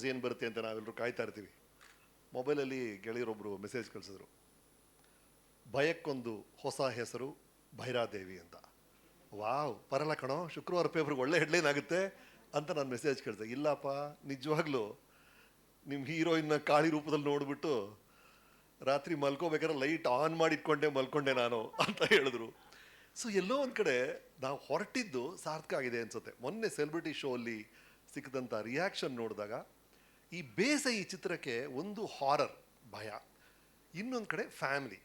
ಏನು ಬರುತ್ತೆ ಅಂತ ನಾವೆಲ್ಲರೂ ಕಾಯ್ತಾ ಇರ್ತೀವಿ. ಮೊಬೈಲಲ್ಲಿ ಗೆಳೆಯರೊಬ್ಬರು ಮೆಸೇಜ್ ಕಳಿಸಿದ್ರು. ಭಯಕ್ಕೊಂದು ಹೊಸ ಹೆಸರು ಭೈರಾದೇವಿ ಅಂತ. ವಾವ್, ಪರಲ್ಲ ಕಣೋ, ಶುಕ್ರವಾರ ಪೇಪರ್ಗೆ ಒಳ್ಳೆ ಹೆಡ್ಲೈನ್ ಆಗುತ್ತೆ ಅಂತ ನಾನು ಮೆಸೇಜ್ ಕೇಳಿದೆ. ಇಲ್ಲಪ್ಪ, ನಿಜವಾಗ್ಲೂ ನಿಮ್ಮ ಹೀರೋಯಿನ್ನ ಕಾಳಿ ರೂಪದಲ್ಲಿ ನೋಡಿಬಿಟ್ಟು ರಾತ್ರಿ ಮಲ್ಕೋಬೇಕಾದ್ರೆ ಲೈಟ್ ಆನ್ ಮಾಡಿ ಇಟ್ಕೊಂಡೆ ಮಲ್ಕೊಂಡೆ ನಾನು ಅಂತ ಹೇಳಿದ್ರು. ಸೊ ಎಲ್ಲೋ ಒಂದು ಕಡೆ ನಾವು ಹೊರಟಿದ್ದು ಸಾರ್ಥಕ ಆಗಿದೆ ಅನ್ಸುತ್ತೆ. ಮೊನ್ನೆ ಸೆಲೆಬ್ರಿಟಿ ಶೋ ಅಲ್ಲಿ ಸಿಕ್ಕಿದಂಥ ರಿಯಾಕ್ಷನ್ ನೋಡಿದಾಗ ಈ ಬೇಸ ಈ ಚಿತ್ರಕ್ಕೆ ಒಂದು ಹಾರರ್ ಭಯ. ಇನ್ನೊಂದು ಕಡೆ ಫ್ಯಾಮಿಲಿ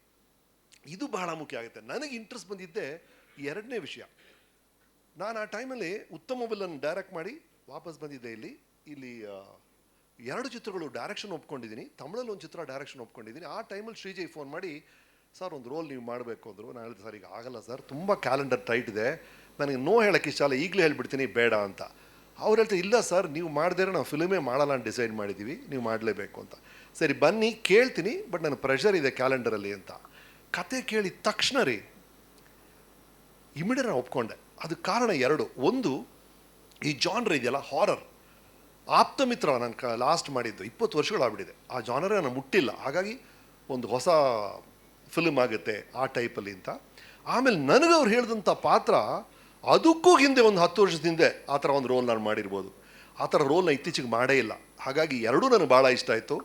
ಇದು ಬಹಳ ಮುಖ್ಯ ಆಗುತ್ತೆ. ನನಗೆ ಇಂಟ್ರೆಸ್ಟ್ ಬಂದಿದ್ದೆ ಎರಡನೇ ವಿಷಯ. ನಾನು ಆ ಟೈಮಲ್ಲಿ ಉತ್ತಮ ವಿಲನ್ ಡೈರೆಕ್ಟ್ ಮಾಡಿ ವಾಪಸ್ ಬಂದಿದ್ದೆ ಇಲ್ಲಿ. ಇಲ್ಲಿ ಎರಡು ಚಿತ್ರಗಳು ಡೈರೆಕ್ಷನ್ ಒಪ್ಕೊಂಡಿದ್ದೀನಿ. ತಮಿಳಲ್ಲಿ ಒಂದು ಚಿತ್ರ ಡೈರೆಕ್ಷನ್ ಒಪ್ಕೊಂಡಿದ್ದೀನಿ. ಆ ಟೈಮಲ್ಲಿ ಶ್ರೀಜಯ್ ಫೋನ್ ಮಾಡಿ ಸರ್ ಒಂದು ರೋಲ್ ನೀವು ಮಾಡಬೇಕು ಅಂದರು. ನಾನು ಹೇಳಿದೆ ಸರ್ ಈಗ ಆಗಲ್ಲ ಸರ್ ತುಂಬ ಕ್ಯಾಲೆಂಡರ್ ಟೈಟ್ ಇದೆ. ನನಗೆ ನೋ ಹೇಳೋಕ್ಕೆ ಇಷ್ಟ ಅಲ್ಲ ಈಗಲೇ ಹೇಳ್ಬಿಡ್ತೀನಿ, ಬೇಡ ಅಂತ. ಅವ್ರು ಹೇಳ್ತಾರೆ, ಇಲ್ಲ ಸರ್, ನೀವು ಮಾಡಿದ್ರೆ ನಾವು ಫಿಲ್ಮೇ ಮಾಡಲ್ಲ ಅಂತ ಡಿಸೈಡ್ ಮಾಡಿದ್ದೀವಿ ನೀವು ಮಾಡಲೇಬೇಕು ಅಂತ. ಸರಿ, ಬನ್ನಿ, ಕೇಳ್ತೀನಿ, ಬಟ್ ನನ್ನ ಪ್ರೆಷರ್ ಇದೆ ಕ್ಯಾಲೆಂಡರಲ್ಲಿ ಅಂತ. ಕತೆ ಕೇಳಿದ ತಕ್ಷಣ ರೀ, ಇಮಿಡಿಯೇಟ್ ನಾನು ಒಪ್ಕೊಂಡೆ. ಅದಕ್ಕೆ ಕಾರಣ ಎರಡು. ಒಂದು, ಈ ಜಾನರ್ ಇದೆಯಲ್ಲ ಹಾರರ್ ಆಪ್ತಮಿತ್ರ ನಾನು ಕ ಲಾಸ್ಟ್ ಮಾಡಿದ್ದು, ಇಪ್ಪತ್ತು ವರ್ಷಗಳಾಗ್ಬಿಟ್ಟಿದೆ. ಆ ಜಾನರ್ ನಾನು ಮುಟ್ಟಿಲ್ಲ. ಹಾಗಾಗಿ ಒಂದು ಹೊಸ ಫಿಲ್ಮ್ ಆಗುತ್ತೆ ಆ ಟೈಪಲ್ಲಿ ಅಂತ. ಆಮೇಲೆ ನನಗೆ ಅವ್ರು ಹೇಳಿದಂಥ ಪಾತ್ರ ಅದಕ್ಕೂ ಹಿಂದೆ ಒಂದು ಹತ್ತು ವರ್ಷದ ಹಿಂದೆ ಆ ಥರ ಒಂದು ರೋಲ್ ನಾನು ಮಾಡಿರ್ಬೋದು. ಆ ಥರ ರೋಲ್ನ ಇತ್ತೀಚೆಗೆ ಮಾಡೇ ಇಲ್ಲ. ಹಾಗಾಗಿ ಎರಡೂ ನನಗೆ ಭಾಳ ಇಷ್ಟ ಆಯಿತು.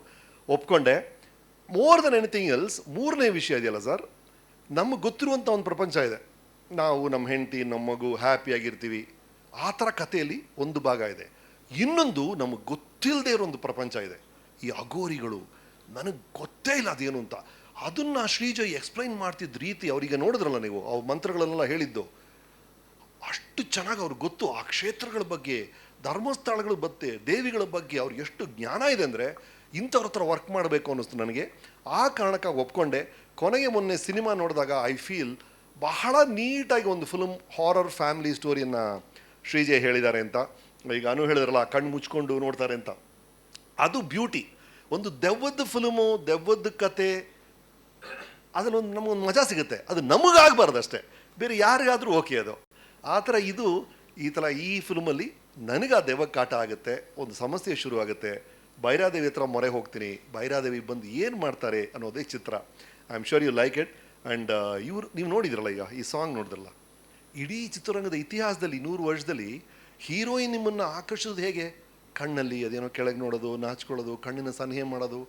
ಒಪ್ಕೊಂಡೆ. ಮೋರ್ ದನ್ ಎನಿಥಿಂಗ್ ಎಲ್ಸ್ ಮೂರನೇ ವಿಷಯ ಇದೆಯಲ್ಲ ಸರ್ ನಮಗೆ ಗೊತ್ತಿರುವಂಥ ಒಂದು ಪ್ರಪಂಚ ಇದೆ. ನಾವು ನಮ್ಮ ಹೆಂಡತಿ, ನಮ್ಮ ಮಗು ಹ್ಯಾಪಿಯಾಗಿರ್ತೀವಿ ಆ ಥರ ಕಥೆಯಲ್ಲಿ ಒಂದು ಭಾಗ ಇದೆ. ಇನ್ನೊಂದು ನಮಗೆ ಗೊತ್ತಿಲ್ಲದೆ ಇರೋ ಒಂದು ಪ್ರಪಂಚ ಇದೆ. ಈ ಅಗೋರಿಗಳು ನನಗೆ ಗೊತ್ತೇ ಇಲ್ಲ ಅದೇನು ಅಂತ. ಅದನ್ನ ಶ್ರೀಜಯ್ ಎಕ್ಸ್ಪ್ಲೈನ್ ಮಾಡ್ತಿದ್ದ ರೀತಿ ಅವರಿಗೆ ನೋಡಿದ್ರಲ್ಲ ನೀವು ಅವು ಮಂತ್ರಗಳನ್ನೆಲ್ಲ ಹೇಳಿದ್ದು. ಅಷ್ಟು ಚೆನ್ನಾಗಿ ಅವ್ರಿಗೆ ಗೊತ್ತು ಆ ಕ್ಷೇತ್ರಗಳ ಬಗ್ಗೆ, ಧರ್ಮಸ್ಥಳಗಳ ಬಗ್ಗೆ ದೇವಿಗಳ ಬಗ್ಗೆ ಅವ್ರಿಗೆ ಎಷ್ಟು ಜ್ಞಾನ ಇದೆ ಅಂದರೆ ಇಂಥವ್ರ ಹತ್ರ ವರ್ಕ್ ಮಾಡಬೇಕು ಅನ್ನಿಸ್ತು ನನಗೆ. ಆ ಕಾರಣಕ್ಕಾಗಿ ಒಪ್ಕೊಂಡೆ. ಕೊನೆಗೆ ಮೊನ್ನೆ ಸಿನಿಮಾ ನೋಡಿದಾಗ ಐ ಫೀಲ್ ಬಹಳ ನೀಟಾಗಿ ಒಂದು ಫಿಲ್ಮ್ ಹಾರರ್ ಫ್ಯಾಮಿಲಿ ಸ್ಟೋರಿಯನ್ನು ಶ್ರೀಜಯ್ ಹೇಳಿದ್ದಾರೆ ಅಂತ. ಈಗ ಅನು ಹೇಳಿದ್ರಲ್ಲ, ಕಣ್ಣು ಮುಚ್ಕೊಂಡು ನೋಡ್ತಾರೆ ಅಂತ. ಅದು ಬ್ಯೂಟಿ ಒಂದು ದೆವ್ವದ ಫಿಲ್ಮು ದೆವ್ವದ ಕತೆ, ಅದನ್ನೊಂದು ನಮಗೊಂದು ಮಜಾ ಸಿಗುತ್ತೆ. ಅದು ನಮಗಾಗಬಾರ್ದು ಅಷ್ಟೇ ಬೇರೆ ಯಾರಿಗಾದರೂ ಓಕೆ ಅದು. ಆ ಥರ ಇದು ಈ ಥರ ಈ ಫಿಲ್ಮಲ್ಲಿ ನನಗೆ ಆ ದೆವ್ವಕ್ಕೆ ಕಾಟ ಆಗುತ್ತೆ, ಒಂದು ಸಮಸ್ಯೆ ಶುರು ಆಗುತ್ತೆ. ಬೈರಾದೇವಿ ಹತ್ರ ಮೊರೆ ಹೋಗ್ತೀನಿ, ಬೈರಾದೇವಿ ಬಂದು ಏನು ಮಾಡ್ತಾರೆ ಅನ್ನೋದೇ ಚಿತ್ರ. I am sure you like it and ಇವ್ರು, ನೀವು ನೋಡಿದ್ರಲ್ಲ ಈಗ, ಈ ಸಾಂಗ್ ನೋಡಿದ್ರಲ್ಲ? ಇಡೀ ಚಿತ್ರರಂಗದ ಇತಿಹಾಸದಲ್ಲಿ ನೂರು ವರ್ಷದಲ್ಲಿ ಹೀರೋಯಿನ್ ನಿಮ್ಮನ್ನು ಆಕರ್ಷಿಸೋದು ಹೇಗೆ? ಕಣ್ಣಲ್ಲಿ ಅದೇನೋ ಕೆಳಗೆ ನೋಡೋದು, ನಾಚ್ಕೊಳ್ಳೋದು, ಕಣ್ಣಿನ ಸನ್ಹೆ ಮಾಡೋದು.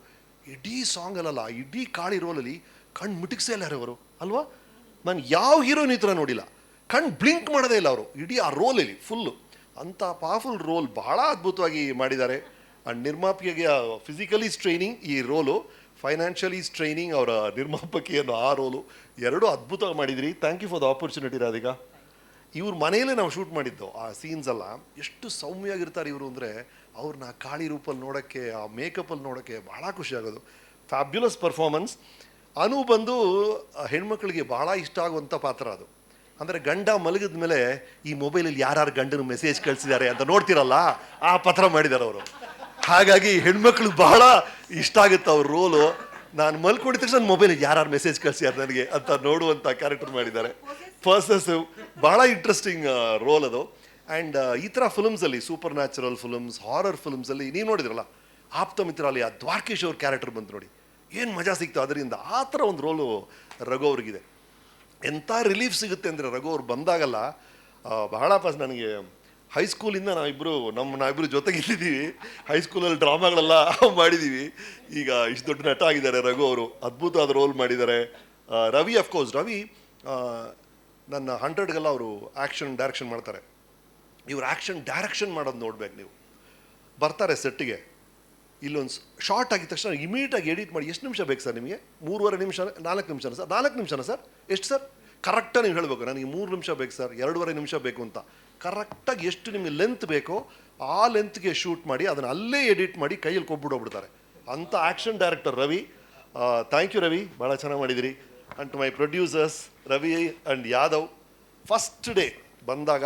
ಇಡೀ ಸಾಂಗ್ ಅಲ್ಲಲ್ಲ, ಇಡೀ ಕಾಳಿ ರೋಲಲ್ಲಿ ಕಣ್ಣು ಮುಟಿಕ್ಸೇ ಇಲ್ಲ ಅವರು ಅಲ್ವಾ? ನಾನು ಯಾವ ಹೀರೋಯಿನ್ ಈ ಥರ ನೋಡಿಲ್ಲ. ಕಣ್ಣು ಬ್ಲಿಂಕ್ ಮಾಡೋದೇ ಇಲ್ಲ ಅವರು. ಇಡೀ ಆ ರೋಲ್ ಇಲ್ಲಿ ಫುಲ್ಲು ಅಂಥ ಪವರ್ಫುಲ್ ರೋಲ್ ಬಹಳ ಅದ್ಭುತವಾಗಿ ಮಾಡಿದ್ದಾರೆ. ಆ್ಯಂಡ್ ನಿರ್ಮಾಪಕಿಗೆ ಫಿಸಿಕಲಿ ಸ್ಟ್ರೈನಿಂಗ್ ಈ ರೋಲು ಫೈನಾನ್ಷಿಯಲಿ ಸ್ಟ್ರೈನಿಂಗ್ ಅವರ ನಿರ್ಮಾಪಕಿ ಅನ್ನೋ ಆ ರೋಲು, ಎರಡೂ ಅದ್ಭುತವಾಗಿ ಮಾಡಿದ್ರಿ. Thank you for the opportunity Radhika. ಇವ್ರ ಮನೆಯಲ್ಲೇ ನಾವು ಶೂಟ್ ಮಾಡಿದ್ದು, ಆ ಸೀನ್ಸ್ ಎಲ್ಲ. ಎಷ್ಟು ಸೌಮ್ಯವಾಗಿರ್ತಾರೆ ಇವರು ಅಂದರೆ ಅವ್ರನ್ನ ಕಾಳಿ ರೂಪಲ್ಲಿ ನೋಡೋಕ್ಕೆ, ಆ ಮೇಕಪ್ಪಲ್ಲಿ ನೋಡೋಕ್ಕೆ ಭಾಳ ಖುಷಿ ಆಗೋದು. ಫ್ಯಾಬ್ಯುಲಸ್ ಪರ್ಫಾರ್ಮೆನ್ಸ್ ಅನು ಬಂದು ಹೆಣ್ಮಕ್ಳಿಗೆ ಭಾಳ ಇಷ್ಟ ಆಗುವಂಥ ಪಾತ್ರ ಅದು. ಅಂದರೆ ಗಂಡ ಮಲಗಿದ ಮೇಲೆ ಈ ಮೊಬೈಲಲ್ಲಿ ಯಾರ್ಯಾರು ಗಂಡನ ಮೆಸೇಜ್ ಕಳಿಸಿದ್ದಾರೆ ಅಂತ ನೋಡ್ತಿರಲ್ಲ, ಆ ಪತ್ರ ಮಾಡಿದ್ದಾರೆ ಅವರು. ಹಾಗಾಗಿ ಹೆಣ್ಮಕ್ಳು ಬಹಳ ಇಷ್ಟ ಆಗುತ್ತೆ ಅವ್ರ ರೋಲು ನಾನು ಮಲ್ಕೊಂಡಿದ ತಕ್ಷಣ ಮೊಬೈಲ್ ಯಾರು ಮೆಸೇಜ್ ಕಳಿಸ್ಯಾರ ನನಗೆ ಅಂತ ನೋಡುವಂಥ ಕ್ಯಾರೆಕ್ಟರ್ ಮಾಡಿದ್ದಾರೆ. ಪರ್ಸಸ್ ಭಾಳ ಇಂಟ್ರೆಸ್ಟಿಂಗ್ ರೋಲ್ ಅದು. ಆ್ಯಂಡ್ ಈ ಥರ ಫಿಲ್ಮ್ಸಲ್ಲಿ ಸೂಪರ್ ನ್ಯಾಚುರಲ್ ಫಿಲ್ಮ್ಸ್ ಹಾರರ್ ಫಿಲ್ಮ್ಸಲ್ಲಿ ನೀವು ನೋಡಿದ್ರಲ್ಲ, ಆಪ್ತ ಮಿತ್ರ ಅಲ್ಲಿ ಆ ದ್ವಾರಕೇಶ್ ಅವ್ರ ಕ್ಯಾರೆಕ್ಟರ್ ಬಂತು ನೋಡಿ. ಏನು ಮಜಾ ಸಿಕ್ತು ಅದರಿಂದ. ಆ ಥರ ಒಂದು ರೋಲು ರಘು ಅವ್ರಿಗಿದೆ. ಎಂಥ ರಿಲೀಫ್ ಸಿಗುತ್ತೆ ಅಂದರೆ ರಘು ಅವ್ರು ಬಂದಾಗಲ್ಲ ಬಹಳ ಫಸ್ಟ್ ನನಗೆ ಹೈಸ್ಕೂಲಿಂದ ನಾವಿಬ್ಬರು ನಮ್ಮ ನಾವಿಬ್ಬರು ಜೊತೆಗಿದ್ದೀವಿ ಹೈಸ್ಕೂಲಲ್ಲಿ ಡ್ರಾಮಾಗಳೆಲ್ಲ ಮಾಡಿದ್ದೀವಿ. ಈಗ ಇಷ್ಟು ದೊಡ್ಡ ನಟ ಆಗಿದ್ದಾರೆ ರಘು ಅವರು, ಅದ್ಭುತವಾದ ರೋಲ್ ಮಾಡಿದ್ದಾರೆ. ರವಿ ಅಫ್ಕೋರ್ಸ್ ರವಿ ನನ್ನ ಹಂಡ್ರೆಡ್ಗೆಲ್ಲ ಅವರು ಆ್ಯಕ್ಷನ್ ಡೈರೆಕ್ಷನ್ ಮಾಡ್ತಾರೆ. ಇವ್ರು ಆ್ಯಕ್ಷನ್ ಡೈರೆಕ್ಷನ್ ಮಾಡೋದು ನೋಡ್ಬೇಕು ನೀವು. ಬರ್ತಾರೆ ಸೆಟ್ಟಿಗೆ. ಇಲ್ಲೊಂದು ಶಾರ್ಟ್ ಆಗಿದ ತಕ್ಷಣ ಇಮಿಡಿಯೇಟಾಗಿ ಎಡಿಟ್ ಮಾಡಿ, ಎಷ್ಟು ನಿಮಿಷ ಬೇಕು ಸರ್ ನಿಮಗೆ? ಮೂರುವರೆ ನಿಮಿಷ, ನಾಲ್ಕು ನಿಮಿಷನ ಸರ್? ನಾಲ್ಕು ನಿಮಿಷನ ಸರ್? ಎಷ್ಟು ಸರ್? ಕರೆಕ್ಟಾಗಿ ನೀವು ಹೇಳಬೇಕು. ನನಗೆ ಮೂರು ನಿಮಿಷ ಬೇಕು ಸರ್, ಎರಡೂವರೆ ನಿಮಿಷ ಬೇಕು ಅಂತ. ಕರೆಕ್ಟಾಗಿ ಎಷ್ಟು ನಿಮಗೆ ಲೆಂತ್ ಬೇಕೋ ಆ ಲೆಂತ್ಗೆ ಶೂಟ್ ಮಾಡಿ, ಅದನ್ನು ಅಲ್ಲೇ ಎಡಿಟ್ ಮಾಡಿ ಕೈಯಲ್ಲಿ ಕೊಬ್ಬಿಡೋಗ್ಬಿಡ್ತಾರೆ. ಅಂಥ action director Ravi thank you Ravi ಭಾಳ ಚೆನ್ನಾಗಿ ಮಾಡಿದಿರಿ. And to my producers Ravi and Yadav first day ಬಂದಾಗ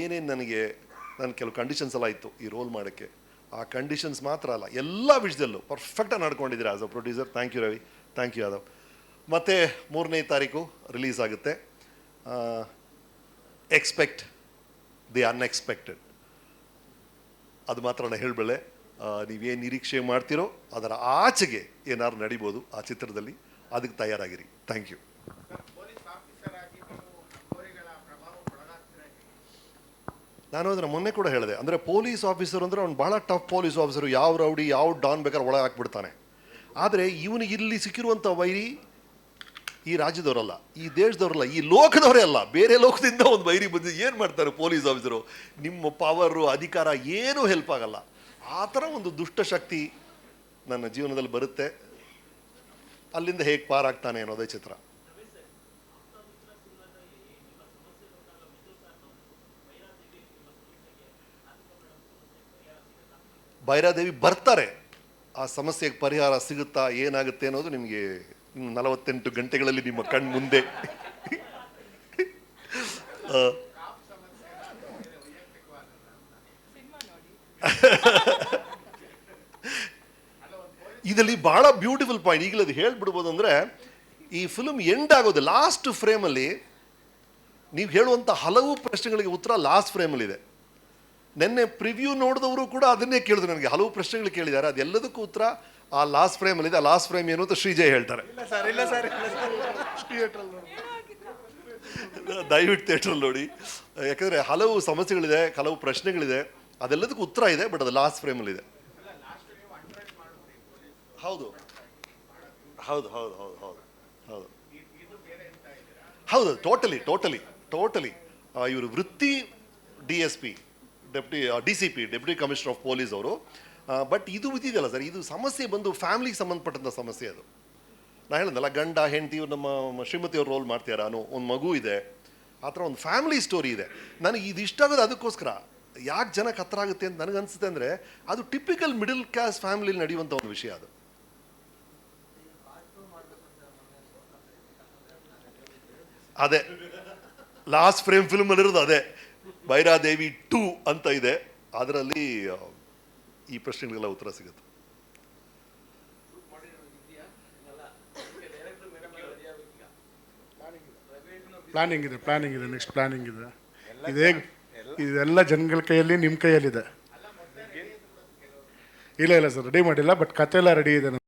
ಏನೇನು ನನಗೆ ನನ್ನ ಕೆಲವು ಕಂಡೀಷನ್ಸ್ ಎಲ್ಲ ಇತ್ತು ಈ ರೋಲ್ ಮಾಡೋಕ್ಕೆ. ಆ ಕಂಡೀಷನ್ಸ್ ಮಾತ್ರ ಅಲ್ಲ, ಎಲ್ಲ ವಿಷಯದಲ್ಲೂ ಪರ್ಫೆಕ್ಟಾಗಿ ನಡ್ಕೊಂಡಿದ್ದೀರಾ as a producer thank you Ravi thank you Yadav. ಮತ್ತು ಮೂರನೇ ತಾರೀಕು ರಿಲೀಸ್ ಆಗುತ್ತೆ. ಎಕ್ಸ್ಪೆಕ್ಟ್ ದಿ ಅನ್ಎಕ್ಸ್ಪೆಕ್ಟೆಡ್ ಅದು ಮಾತ್ರ ನಾನು ಹೇಳಬಲ್ಲೆ ನೀವೇನು ನಿರೀಕ್ಷೆ ಮಾಡ್ತೀರೋ ಅದರ ಆಚೆಗೆ ಏನಾದ್ರು ನಡಿಬೋದು ಆ ಚಿತ್ರದಲ್ಲಿ, ಅದಕ್ಕೆ ತಯಾರಾಗಿರಿ. ಥ್ಯಾಂಕ್ ಯು ನಾನು ಅದನ್ನು ಮೊನ್ನೆ ಕೂಡ ಹೇಳಿದೆ. ಅಂದರೆ ಪೊಲೀಸ್ ಆಫೀಸರ್ ಅಂದರೆ ಅವ್ನು ಭಾಳ ಟಫ್ ಪೊಲೀಸ್ ಆಫೀಸರು ಯಾವ ರೌಡಿ, ಯಾವ ಡಾನ್ ಬೇಕಾದ್ರೆ ಒಳಗೆ ಹಾಕ್ಬಿಡ್ತಾನೆ. ಆದರೆ ಇವನಿಗೆ ಇಲ್ಲಿ ಸಿಕ್ಕಿರುವಂಥ ವೈರಿ ಈ ರಾಜ್ಯದವರಲ್ಲ, ಈ ದೇಶದವರಲ್ಲ, ಈ ಲೋಕದವರೇ ಅಲ್ಲ. ಬೇರೆ ಲೋಕದಿಂದ ಒಂದು ವೈರಿ ಬಂದಿದೆ ಏನು ಮಾಡ್ತಾರೆ ಪೊಲೀಸ್ ಆಫೀಸರು? ನಿಮ್ಮ ಪವರು ಅಧಿಕಾರ ಏನೂ ಹೆಲ್ಪ್ ಆಗಲ್ಲ. ಆ ಥರ ಒಂದು ದುಷ್ಟಶಕ್ತಿ ನನ್ನ ಜೀವನದಲ್ಲಿ ಬರುತ್ತೆ. ಅಲ್ಲಿಂದ ಹೇಗೆ ಪಾರಾಗ್ತಾನೆ ಅನ್ನೋದೇ ಚಿತ್ರ. ಭೈರಾದೇವಿ ಬರ್ತಾರೆ. ಆ ಸಮಸ್ಯೆಗೆ ಪರಿಹಾರ ಸಿಗುತ್ತಾ ಏನಾಗುತ್ತೆ ಅನ್ನೋದು ನಿಮಗೆ ನಲವತ್ತೆಂಟು ಗಂಟೆಗಳಲ್ಲಿ ನಿಮ್ಮ ಕಣ್ ಮುಂದೆ ಇದರಲ್ಲಿ ಬಹಳ ಬ್ಯೂಟಿಫುಲ್ ಪಾಯಿಂಟ್ ಈಗಲೇ ಅದು ಹೇಳ್ಬಿಡ್ಬೋದು ಅಂದರೆ, ಈ ಫಿಲ್ಮ್ ಎಂಡ್ ಆಗೋದು ಲಾಸ್ಟ್ ಫ್ರೇಮಲ್ಲಿ ನೀವು ಹೇಳುವಂಥ ಹಲವು ಪ್ರಶ್ನೆಗಳಿಗೆ ಉತ್ತರ ಲಾಸ್ಟ್ ಫ್ರೇಮಲ್ಲಿದೆ ನಿನ್ನೆ ಪ್ರಿವ್ಯೂ ನೋಡಿದವರು ಕೂಡ ಅದನ್ನೇ ಕೇಳಿದ್ರು ನನಗೆ. ಹಲವು ಪ್ರಶ್ನೆಗಳು ಕೇಳಿದ್ದಾರೆ. ಅದೆಲ್ಲದಕ್ಕೂ ಉತ್ತರ ಆ ಲಾಸ್ಟ್ ಫ್ರೇಮಲ್ಲಿದೆ ಆ ಲಾಸ್ಟ್ ಫ್ರೇಮ್ ಏನು ಅಂತ ಶ್ರೀಜಯ್ ಹೇಳ್ತಾರೆ. ಇಲ್ಲ ಸರ್ ಇಲ್ಲ ಸರ್ ದಯವಿಟ್ಟು ಥಿಯೇಟ್ರಲ್ಲಿ ನೋಡಿ. ಯಾಕಂದರೆ ಹಲವು ಸಮಸ್ಯೆಗಳಿದೆ ಹಲವು ಪ್ರಶ್ನೆಗಳಿದೆ. ಅದೆಲ್ಲದಕ್ಕೂ ಉತ್ತರ ಇದೆ ಬಟ್ ಅದು ಲಾಸ್ಟ್ ಫ್ರೇಮಲ್ಲಿದೆ ಹೌದು. ಹೌದು ಹೌದು ಹೌದು ಹೌದು ಹೌದು. ಹೌದು ಟೋಟಲಿ ಟೋಟಲಿ ಟೋಟಲಿ ಇವರು ವೃತ್ತಿ D S P deputy D C P deputy commissioner of police ಅವರು. ಬಟ್ ಇದು ಇದೆಯಲ್ಲ ಸರ್. ಇದು ಸಮಸ್ಯೆ ಬಂದು ಫ್ಯಾಮಿಲಿಗೆ ಸಂಬಂಧಪಟ್ಟಂಥ ಸಮಸ್ಯೆ ಅದು. ನಾನು ಹೇಳಿದ್ನಲ್ಲ, ಗಂಡ, ಹೆಂಡತಿ ನಮ್ಮ ಶ್ರೀಮತಿಯವ್ರು ರೋಲ್ ಮಾಡ್ತೀಯಾರ ಅನ್ನೋ ಒಂದು ಮಗು ಇದೆ. ಆ ಥರ ಒಂದು ಫ್ಯಾಮಿಲಿ ಸ್ಟೋರಿ ಇದೆ. ನನಗೆ ಇದು ಇಷ್ಟ ಆಗೋದು ಅದಕ್ಕೋಸ್ಕರ. ಯಾಕೆ ಜನಕ್ಕೆ ಹತ್ರ ಆಗುತ್ತೆ ಅಂತ ನನಗೆ ಅನಿಸುತ್ತೆ ಅಂದರೆ, ಅದು ಟಿಪಿಕಲ್ ಮಿಡಲ್ ಕ್ಲಾಸ್ ಫ್ಯಾಮಿಲಿಲಿ ನಡೆಯುವಂಥ ಒಂದು ವಿಷಯ ಅದು. ಅದೇ. ಲಾಸ್ಟ್ ಫ್ರೇಮ್ ಫಿಲ್ಮಲ್ಲಿರೋದು ಅದೇ. ಭೈರಾದೇವಿ ಟೂ ಅಂತ ಇದೆ. ಅದರಲ್ಲಿ ಈ ಪ್ರಶ್ನೆಗಳಿಗೆಲ್ಲ ಉತ್ತರ ಸಿಗುತ್ತೆ. ಪ್ಲಾನಿಂಗ್ ಇದೆ ಪ್ಲಾನಿಂಗ್ ಇದೆ ನೆಕ್ಸ್ಟ್ ಪ್ಲಾನಿಂಗ್ ಇದೆ. ಇದು ಇದೆಲ್ಲ ಜನಗಳ ಕೈಯಲ್ಲಿ ನಿಮ್ಮ ಕೈಯಲ್ಲಿದೆ. ಇಲ್ಲ ಇಲ್ಲ ಸರ್ ರೆಡಿ ಮಾಡಿಲ್ಲ ಬಟ್ ಕತೆ ಎಲ್ಲ ರೆಡಿ ಇದೆ